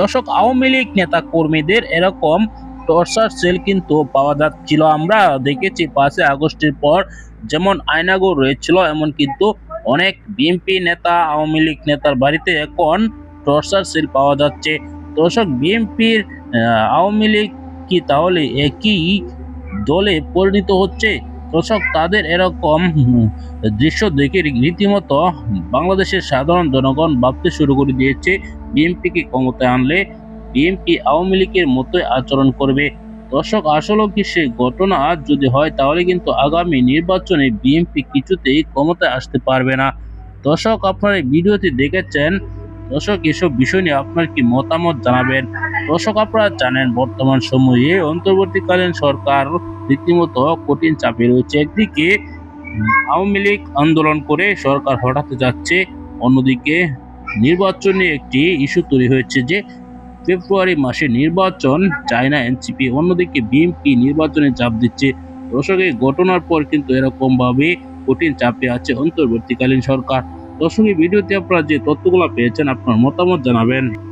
দর্শক, আওয়ামী লীগ নেতা কর্মীদের এরকম টর্চার সেল কিন্তু পাওয়া যাচ্ছিল। আমরা দেখেছি পাঁচই আগস্টের পর যেমন আয়নাগর রয়েছিল, এমন কিন্তু অনেক বিএনপি নেতা, আওয়ামী লীগ নেতার বাড়িতে এখন টর্চার সেল পাওয়া যাচ্ছে। দর্শক, বিএনপির আওয়ামী লীগ কি তাহলে একই দলে পরিণত হচ্ছে? দর্শক, তাদের এরকম দৃশ্য দেখে রীতিমতো বাংলাদেশের সাধারণ জনগণ ভাবতে শুরু করে দিয়েছে, বিএনপিকে ক্ষমতায় আনলে বিএনপি আওয়ামী লীগের মতোই আচরণ করবে। দর্শক, আসলে কি সে ঘটনা যদি হয়, তাহলে কিন্তু আগামী নির্বাচনে বিএনপি কিছুতেই ক্ষমতায় আসতে পারবে না। দর্শক, আপনারা এই ভিডিওটি দেখেছেন। দর্শক, এসব বিষয় নিয়ে আপনার কি মতামত জানাবেন? দর্শক আপনারা জানেন, বর্তমান সময়ে অন্তর্বর্তীকালীন সরকার রীতিমতো কঠিন চাপে রয়েছে। একদিকে, আওয়ামী লীগ আন্দোলন করে সরকার হঠাতে যাচ্ছে, অন্যদিকে নির্বাচনে একটি ইস্যু তৈরি হয়েছে যে, ফেব্রুয়ারি মাসে নির্বাচন চায় না এনসিপি, অন্যদিকে বিএনপি নির্বাচনে চাপ দিচ্ছে। দর্শক এই ঘটনার পর কিন্তু এরকমভাবে কঠিন চাপে আছে অন্তর্বর্তীকালীন সরকার। দর্শক, এই ভিডিওতে আপনারা যে তথ্যগুলো পেয়েছেন, আপনার মতামত জানাবেন।